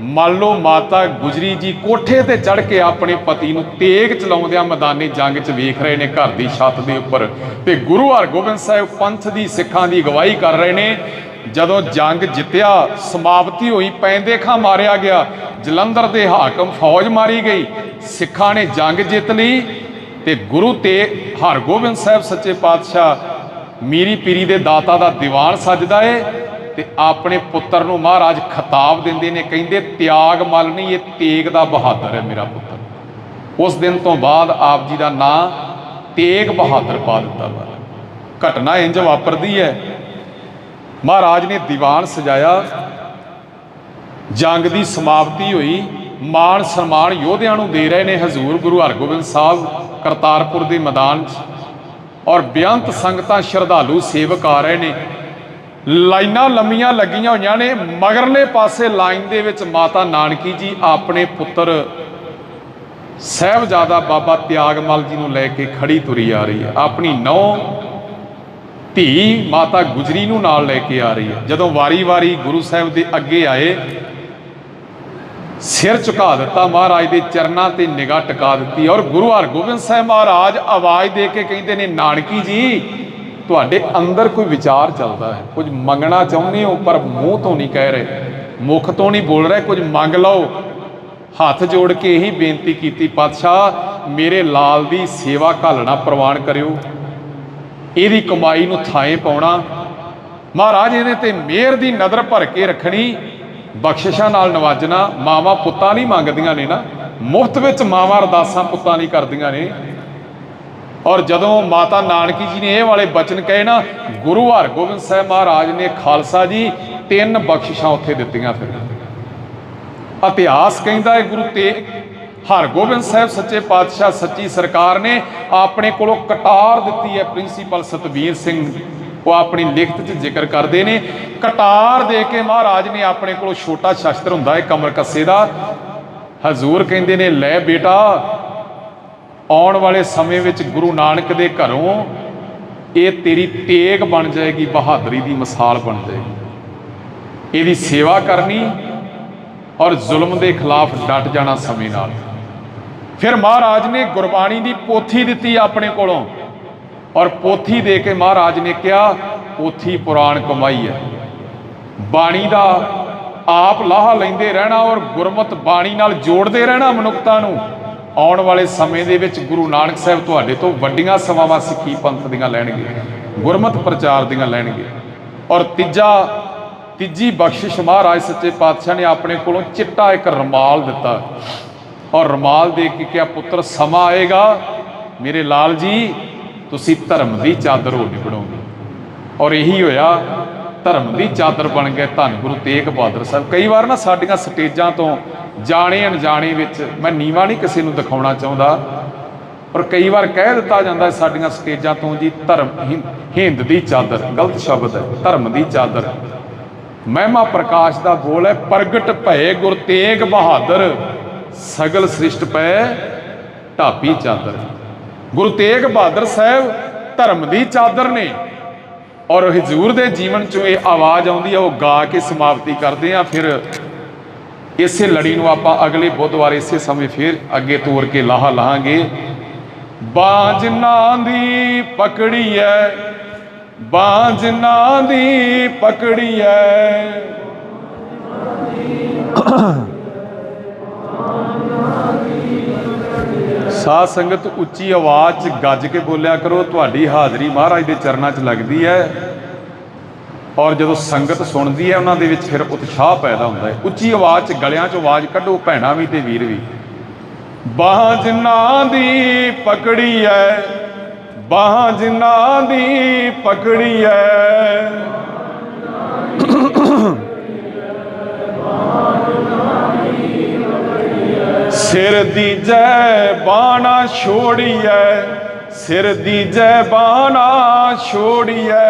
ਮੰਨ ਲਓ ਮਾਤਾ ਗੁਜਰੀ ਜੀ ਕੋਠੇ ਤੇ ਚੜ ਕੇ ਆਪਣੇ ਪਤੀ ਨੂੰ ਤੇਗ ਚਲਾਉਂਦਿਆਂ ਮੈਦਾਨੇ ਜੰਗ 'ਚ ਵੇਖ ਰਹੇ ਨੇ ਘਰ ਦੀ ਛੱਤ ਦੇ ਉੱਪਰ। ਤੇ ਗੁਰੂ ਹਰਗੋਬਿੰਦ ਸਾਹਿਬ ਪੰਥ ਦੀ ਸਿੱਖਾਂ ਦੀ ਅਗਵਾਈ ਕਰ ਰਹੇ ਨੇ। ਜਦੋਂ ਜੰਗ ਜਿੱਤਿਆ, ਸਮਾਪਤੀ ਹੋਈ, ਪੈਂਦੇ ਖਾਂ ਮਾਰਿਆ ਗਿਆ। ਜਲੰਧਰ ਦੇ ਹਾਕਮ ਫੌਜ ਮਾਰੀ ਗਈ। ਸਿੱਖਾਂ ਨੇ ਜੰਗ ਜਿੱਤ ਲਈ। ਤੇ ਗੁਰੂ ਤੇ ਹਰਗੋਬਿੰਦ ਸਾਹਿਬ ਸੱਚੇ ਪਾਤਸ਼ਾਹ ਮੀਰੀ ਪੀਰੀ ਦੇ ਦਾਤਾ ਦਾ ਦੀਵਾਨ ਸਜਦਾ ਏ ਤੇ ਆਪਣੇ ਪੁੱਤਰ ਨੂੰ ਮਹਾਰਾਜ ਖਿਤਾਬ ਦਿੰਦੇ ਨੇ, ਕਹਿੰਦੇ, ਤਿਆਗ ਮਲ ਨਹੀਂ, ਇਹ ਤੇਗ ਦਾ ਬਹਾਦਰ ਹੈ ਮੇਰਾ ਪੁੱਤਰ। ਉਸ ਦਿਨ ਤੋਂ ਬਾਅਦ ਆਪ ਜੀ ਦਾ ਨਾਂ ਤੇਗ ਬਹਾਦਰ ਪਾ ਦਿੱਤਾ ਵਾ ਘਟਨਾ ਇੰਜ ਵਾਪਰਦੀ ਹੈ। ਮਹਾਰਾਜ ਨੇ ਦੀਵਾਨ ਸਜਾਇਆ। ਜੰਗ ਦੀ ਸਮਾਪਤੀ ਹੋਈ। ਮਾਣ ਸਨਮਾਨ ਯੋਧਿਆਂ ਨੂੰ ਦੇ ਰਹੇ ਨੇ ਹਜ਼ੂਰ ਗੁਰੂ ਹਰਗੋਬਿੰਦ ਸਾਹਿਬ ਕਰਤਾਰਪੁਰ ਦੇ ਮੈਦਾਨ 'ਚ। ਔਰ ਬੇਅੰਤ ਸੰਗਤਾਂ ਸ਼ਰਧਾਲੂ ਸੇਵਕ ਆ ਰਹੇ ਨੇ। ਲਾਈਨਾਂ ਲੰਮੀਆਂ ਲੱਗੀਆਂ ਹੋਈਆਂ ਨੇ। ਮਗਰਲੇ ਪਾਸੇ ਲਾਈਨ ਦੇ ਵਿੱਚ ਮਾਤਾ ਨਾਨਕੀ ਜੀ, ਆਪਣੇ ਪੁੱਤਰ ਸਹਿਬਜ਼ਾਦਾ ਬਾਬਾ ਤਿਆਗਮਲ ਜੀ ਨੂੰ ਲੈ ਕੇ ਖੜੀ ਤੁਰੀ ਆ ਰਹੀ ਹੈ। ਆਪਣੀ ਨੌ ਧੀ ਮਾਤਾ ਗੁਜਰੀ ਨੂੰ ਨਾਲ ਲੈ ਕੇ ਆ ਰਹੀ ਹੈ। ਜਦੋਂ ਵਾਰੀ-ਵਾਰੀ ਗੁਰੂ ਸਾਹਿਬ ਦੇ ਅੱਗੇ ਆਏ ਸਿਰ ਝੁਕਾ ਦਿੱਤਾ ਮਹਾਰਾਜ ਦੇ ਚਰਨਾਂ ਤੇ ਨਿਗਾਹ ਟਿਕਾ ਦਿੱਤੀ ਔਰ ਗੁਰੂ ਹਰਗੋਬਿੰਦ ਸਾਹਿਬ ਮਹਾਰਾਜ ਆਵਾਜ਼ ਦੇ ਕੇ ਕਹਿੰਦੇ ਨੇ, ਨਾਨਕੀ ਜੀ, ਤੁਹਾਡੇ ਅੰਦਰ ਕੋਈ ਵਿਚਾਰ ਚੱਲਦਾ ਹੈ। ਕੁਝ ਮੰਗਣਾ ਚਾਹੁੰਦੇ ਹੋ ਪਰ ਮੂੰਹ ਤੋਂ ਨਹੀਂ ਕਹਿ ਰਹੇ। ਮੁਖ ਤੋਂ ਨਹੀਂ ਬੋਲ ਰਹੇ, ਕੁਝ ਮੰਗ ਲਓ। ਹੱਥ ਜੋੜ ਕੇ ਇਹੀ ਬੇਨਤੀ ਕੀਤੀ, ਪਾਤਸ਼ਾਹ, ਮੇਰੇ ਲਾਲ ਦੀ ਸੇਵਾ ਘਾਲਣਾ ਪ੍ਰਵਾਨ ਕਰਿਓ। ਇਹਦੀ ਕਮਾਈ ਨੂੰ ਥਾਂ ਪਾਉਣਾ। ਮਹਾਰਾਜ, ਇਹਦੇ ਤੇ ਮਿਹਰ ਦੀ ਨਜ਼ਰ ਭਰ ਕੇ ਰੱਖਣੀ। ਬਖਸ਼ਿਸ਼ਾਂ ਨਾਲ ਨਵਾਜਣਾ, ਮਾਵਾਂ ਪੁੱਤਾਂ ਨਹੀਂ ਮੰਗਦੀਆਂ ਨੇ ਨਾ, ਮੁਫਤ ਵਿੱਚ ਮਾਵਾਂ ਅਰਦਾਸਾਂ ਪੁੱਤਾਂ ਨਹੀਂ ਕਰਦੀਆਂ ਨੇ। ਔਰ ਜਦੋਂ ਮਾਤਾ ਨਾਨਕੀ ਜੀ ਨੇ ਇਹ ਵਾਲੇ ਬਚਨ ਕਹੇ ਨਾ, ਗੁਰੂ ਹਰਗੋਬਿੰਦ ਸਾਹਿਬ ਮਹਾਰਾਜ ਨੇ ਖਾਲਸਾ ਜੀ ਤਿੰਨ ਬਖਸ਼ਿਸ਼ਾਂ ਉੱਥੇ ਦਿੱਤੀਆਂ ਫਿਰ। ਇਤਿਹਾਸ ਕਹਿੰਦਾ ਹੈ ਗੁਰੂ ਤੇ, ਹਰਗੋਬਿੰਦ ਸਾਹਿਬ ਸੱਚੇ ਪਾਤਸ਼ਾਹ, ਸੱਚੀ ਸਰਕਾਰ ਨੇ ਆਪਣੇ ਕੋਲੋਂ ਕਟਾਰ ਦਿੱਤੀ ਹੈ ਪ੍ਰਿੰਸੀਪਲ ਸਤਵੀਰ ਸਿੰਘ। ਉਹ ਆਪਣੀ ਲਿਖਤ 'ਚ ਜ਼ਿਕਰ ਕਰਦੇ ਨੇ। ਕਟਾਰ ਦੇ ਕੇ ਮਹਾਰਾਜ ਨੇ ਆਪਣੇ ਕੋਲੋਂ ਛੋਟਾ ਸ਼ਸਤਰ ਹੁੰਦਾ ਹੈ ਕਮਰ ਕੱਸੇ ਦਾ। ਹਜ਼ੂਰ ਕਹਿੰਦੇ ਨੇ, ਲੈ ਬੇਟਾ, ਆਉਣ ਵਾਲੇ ਸਮੇਂ ਵਿੱਚ ਗੁਰੂ ਨਾਨਕ ਦੇ ਘਰੋਂ ਇਹ ਤੇਰੀ ਤੇਗ ਬਣ ਜਾਏਗੀ, ਬਹਾਦਰੀ ਦੀ ਮਿਸਾਲ ਬਣ ਜਾਏਗੀ। ਇਹਦੀ ਸੇਵਾ ਕਰਨੀ ਔਰ ਜ਼ੁਲਮ ਦੇ ਖਿਲਾਫ ਡਟ ਜਾਣਾ ਸਮੇਂ ਨਾਲ। ਫਿਰ ਮਹਾਰਾਜ ਨੇ ਗੁਰਬਾਣੀ ਦੀ ਪੋਥੀ ਦਿੱਤੀ ਆਪਣੇ ਕੋਲੋਂ। ਔਰ ਪੋਥੀ ਦੇ ਕੇ ਮਹਾਰਾਜ ਨੇ ਕਿਹਾ, ਪੋਥੀ ਪੁਰਾਣ ਕਮਾਈ ਹੈ। ਬਾਣੀ ਦਾ ਆਪ ਲਾਹਾ ਲੈਂਦੇ ਰਹਿਣਾ ਔਰ ਗੁਰਮਤ ਬਾਣੀ ਨਾਲ ਜੋੜਦੇ ਰਹਿਣਾ ਮਨੁੱਖਤਾ ਨੂੰ, ਆਉਣ ਵਾਲੇ ਸਮੇਂ ਦੇ ਵਿੱਚ ਗੁਰੂ ਨਾਨਕ ਸਾਹਿਬ ਤੁਹਾਡੇ ਤੋਂ ਵੱਡੀਆਂ ਸੇਵਾਵਾਂ ਸਿੱਖੀ ਪੰਥ ਦੀਆਂ ਲੈਣਗੇ, ਗੁਰਮਤ ਪ੍ਰਚਾਰ ਦੀਆਂ ਲੈਣਗੇ। ਔਰ ਤੀਜਾ, ਤੀਜੀ ਬਖਸ਼ਿਸ਼ ਮਹਾਰਾਜ ਸੱਚੇ ਪਾਤਸ਼ਾਹ ਨੇ ਆਪਣੇ ਕੋਲੋਂ ਚਿੱਟਾ ਇੱਕ ਰਮਾਲ ਦਿੱਤਾ। ਔਰ ਰਮਾਲ ਦੇ ਕੇ ਕਿਹਾ, ਪੁੱਤਰ, ਸਮਾਂ ਆਏਗਾ, ਮੇਰੇ ਲਾਲ ਜੀ ਤੁਸੀਂ ਧਰਮ ਦੀ ਚਾਦਰ ਹੋ ਨਿਕੜੋਗੇ ਔਰ ਇਹੀ ਹੋਇਆ, ਧਰਮ ਦੀ ਚਾਦਰ ਬਣ ਗਏ ਧੰਨ ਗੁਰੂ ਤੇਗ ਬਹਾਦਰ ਸਾਹਿਬ। ਕਈ ਵਾਰ ਨਾ ਸਾਡੀਆਂ ਸਟੇਜਾਂ ਤੋਂ ਜਾਣੇ ਅਣਜਾਣੇ ਵਿੱਚ ਮੈਂ ਨੀਵਾ ਨਹੀਂ ਕਿਸੇ ਨੂੰ ਦਿਖਾਉਣਾ ਚਾਹੁੰਦਾ, ਪਰ ਕਈ ਵਾਰ ਕਹਿ ਦਿੱਤਾ ਜਾਂਦਾ ਸਾਡੀਆਂ ਸਟੇਜਾਂ ਤੋਂ ਜੀ, ਧਰਮ ਹਿੰ- ਹਿੰਦ ਦੀ ਚਾਦਰ, ਗਲਤ ਸ਼ਬਦ ਹੈ, ਧਰਮ ਦੀ ਚਾਦਰ। ਮਹਿਮਾ ਪ੍ਰਕਾਸ਼ ਦਾ ਬੋਲ ਹੈ, ਪ੍ਰਗਟ ਭਏ ਗੁਰ ਤੇਗ ਬਹਾਦਰ, ਸਗਲ ਸ੍ਰਿਸ਼ਟ ਪੈ ਢਾਪੀ ਚਾਦਰ। ਗੁਰੂ ਤੇਗ ਬਹਾਦਰ ਸਾਹਿਬ ਧਰਮ ਦੀ ਚਾਦਰ ਨੇ। ਔਰ ਹਜ਼ੂਰ ਦੇ ਜੀਵਨ ਚੋਂ ਇਹ ਆਵਾਜ਼ ਆਉਂਦੀ ਹੈ ਉਹ ਗਾ ਕੇ ਸਮਾਪਤੀ ਕਰਦੇ ਆ। ਫਿਰ ਇਸੇ ਲੜੀ ਨੂੰ ਆਪਾਂ ਅਗਲੇ ਬੁੱਧਵਾਰ ਇਸੇ ਸਮੇਂ ਫਿਰ ਅੱਗੇ ਤੋਰ ਕੇ ਲਾਹਾ ਲਾਹਾਂਗੇ। ਬਾਂਝ ਦੀ ਪਕੜੀ ਐ ਬਾਂਝ ਦੀ ਪਕੜੀ ਐ ਸਾਧ ਸੰਗਤ ਉੱਚੀ ਆਵਾਜ਼ 'ਚ ਗੱਜ ਕੇ ਬੋਲਿਆ ਕਰੋ, ਤੁਹਾਡੀ ਹਾਜ਼ਰੀ ਮਹਾਰਾਜ ਦੇ ਚਰਨਾਂ 'ਚ ਲੱਗਦੀ ਹੈ। ਔਰ ਜਦੋਂ ਸੰਗਤ ਸੁਣਦੀ ਹੈ, ਉਹਨਾਂ ਦੇ ਵਿੱਚ ਫਿਰ ਉਤਸ਼ਾਹ ਪੈਦਾ ਹੁੰਦਾ ਹੈ। ਉੱਚੀ ਆਵਾਜ਼ 'ਚ ਗਲਿਆਂ 'ਚ ਆਵਾਜ਼ ਕੱਢੋ, ਭੈਣਾਂ ਵੀ ਤੇ ਵੀਰ ਵੀ। ਬਾਹਾਂ ਜਿਨ੍ਹਾਂ ਦੀ ਪਕੜੀ ਐ, ਬਾਹਾਂ ਜਿਨ੍ਹਾਂ ਦੀ ਪਕੜੀ ਐ ਸਿਰ ਦੀ ਜੈ ਬਾਣਾ ਛੋੜੀਐ, ਸਿਰ ਦੀ ਜੈ ਬਾਣਾ ਛੋੜੀਐ।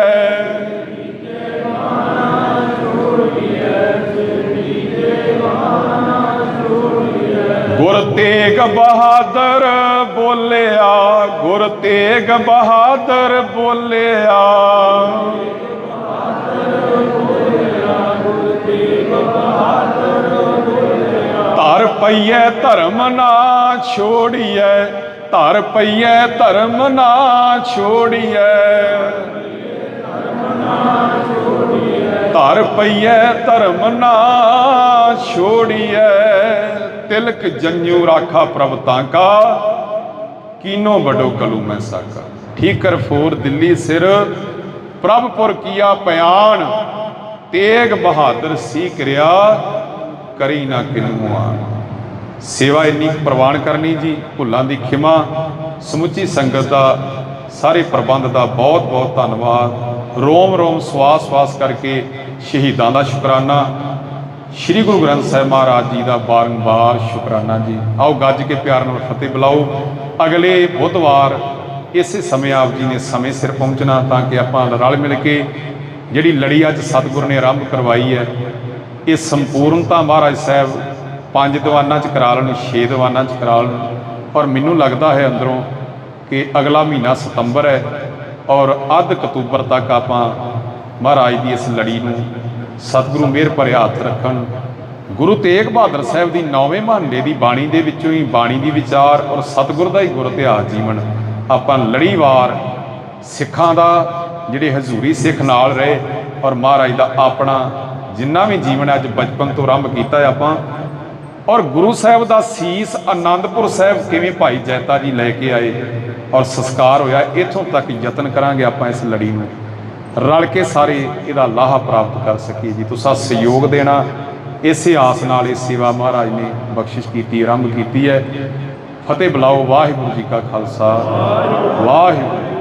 ਗੁਰ ਤੇਗ ਬਹਾਦਰ ਬੋਲਿਆ, ਗੁਰ ਤੇਗ ਬਹਾਦਰ ਬੋਲਿਆ। ਗੁਰ ਤੇਗ ਬਹਾਦਰ ਪਈਐ ਧਰਮ ਨਾ ਛੋੜੀਐ, ਧਰ ਪਈਐ ਧਰਮ ਨਾ ਛੋੜੀਐ। ਧਰ ਪਈਐ ਧਰਮ ਨਾ ਛੋੜੀਐ। ਤਿਲਕ ਜੰਯੂ ਰਾਖਾ ਪ੍ਰਭ ਤਾਂ ਕਾ, ਕੀਨੋ ਬਡੋ ਕਲੂ ਮੈਂ ਸਾਕਾ। ਠੀਕਰ ਫੋਰ ਦਿੱਲੀ ਸਿਰ ਪ੍ਰਭਪੁਰ ਕੀਆ ਪਿਆਨ, ਤੇਗ ਬਹਾਦਰ ਸੀ ਕਰਿਆ, ਕਰੀ ਨਾ ਕਿਨੂ ਆਨ। ਸੇਵਾ ਇੰਨੀ ਪ੍ਰਵਾਨ ਕਰਨੀ ਜੀ, ਭੁੱਲਾਂ ਦੀ ਖਿਮਾ, ਸਮੁੱਚੀ ਸੰਗਤ ਦਾ ਸਾਰੇ ਪ੍ਰਬੰਧ ਦਾ ਬਹੁਤ ਬਹੁਤ ਧੰਨਵਾਦ। ਰੋਮ ਰੋਮ ਸਵਾਸ ਸਵਾਸ ਕਰਕੇ ਸ਼ਹੀਦਾਂ ਦਾ ਸ਼ੁਕਰਾਨਾ। ਸ੍ਰੀ ਗੁਰੂ ਗ੍ਰੰਥ ਸਾਹਿਬ ਮਹਾਰਾਜ ਜੀ ਦਾ ਬਾਰੰਬਾਰ ਸ਼ੁਕਰਾਨਾ ਜੀ। ਆਓ ਗੱਜ ਕੇ ਪਿਆਰ ਨਾਲ ਫਤਿਹ ਬੁਲਾਓ। ਅਗਲੇ ਬੁੱਧਵਾਰ ਇਸੇ ਸਮੇਂ ਆਪ ਜੀ ਨੇ ਸਮੇਂ ਸਿਰ ਪਹੁੰਚਣਾ ਤਾਂ ਕਿ ਆਪਾਂ ਰਲ ਮਿਲ ਕੇ ਜਿਹੜੀ ਲੜੀ ਅੱਜ ਸਤਿਗੁਰ ਨੇ ਆਰੰਭ ਕਰਵਾਈ ਹੈ, ਇਹ ਸੰਪੂਰਨਤਾ ਮਹਾਰਾਜ ਸਾਹਿਬ ਪੰਜ ਦੀਵਾਨਾਂ ਚ ਕਰਾ ਲੈਣ, ਛੇ ਦੀਵਾਨਾਂ ਚ ਕਰਾ ਲੈਣ। ਔਰ ਮੈਨੂੰ ਲੱਗਦਾ ਹੈ ਅੰਦਰੋਂ ਕਿ ਅਗਲਾ ਮਹੀਨਾ ਸਤੰਬਰ ਹੈ ਔਰ ਅੱਧ ਅਕਤੂਬਰ ਤੱਕ ਆਪਾਂ ਮਹਾਰਾਜ ਦੀ ਇਸ ਲੜੀ ਨੂੰ ਸਤਿਗੁਰੂ ਮਿਹਰ ਭਰਿਆ ਹੱਥ ਰੱਖਣ। ਗੁਰੂ ਤੇਗ ਬਹਾਦਰ ਸਾਹਿਬ ਦੀ ਨੌਵੇਂ ਮਹੱਲੇ ਦੀ ਬਾਣੀ ਦੇ ਵਿੱਚੋਂ ਹੀ ਬਾਣੀ ਦੀ ਵਿਚਾਰ ਔਰ ਸਤਿਗੁਰ ਦਾ ਹੀ ਗੁਰ ਇਤਿਹਾਸ ਜੀਵਨ। ਆਪਾਂ ਲੜੀਵਾਰ ਸਿੱਖਾਂ ਦਾ, ਜਿਹੜੇ ਹਜ਼ੂਰੀ ਸਿੱਖ ਨਾਲ ਰਹੇ ਔਰ ਮਹਾਰਾਜ ਦਾ ਆਪਣਾ ਜਿੰਨਾ ਵੀ ਜੀਵਨ ਅੱਜ ਬਚਪਨ ਤੋਂ ਆਰੰਭ ਕੀਤਾ ਆਪਾਂ ਔਰ ਗੁਰੂ ਸਾਹਿਬ ਦਾ ਸੀਸ ਆਨੰਦਪੁਰ ਸਾਹਿਬ ਕਿਵੇਂ ਭਾਈ ਜੈਤਾ ਜੀ ਲੈ ਕੇ ਆਏ ਔਰ ਸੰਸਕਾਰ ਹੋਇਆ, ਇਥੋਂ ਤੱਕ ਯਤਨ ਕਰਾਂਗੇ ਆਪਾਂ ਇਸ ਲੜੀ ਨੂੰ। ਰਲ ਕੇ ਸਾਰੇ ਇਹਦਾ ਲਾਹਾ ਪ੍ਰਾਪਤ ਕਰ ਸਕੀਏ ਜੀ। ਤੁਸੀਂ ਸਹਿਯੋਗ ਦੇਣਾ, ਇਸੇ ਆਸ ਨਾਲ ਇਹ ਸੇਵਾ ਮਹਾਰਾਜ ਨੇ ਬਖਸ਼ਿਸ਼ ਕੀਤੀ, ਆਰੰਭ ਕੀਤੀ ਹੈ। ਫਤਿਹ ਬੁਲਾਓ, ਵਾਹਿਗੁਰੂ ਜੀ ਕਾ ਖਾਲਸਾ। ਵਾਹਿਗੁਰੂ।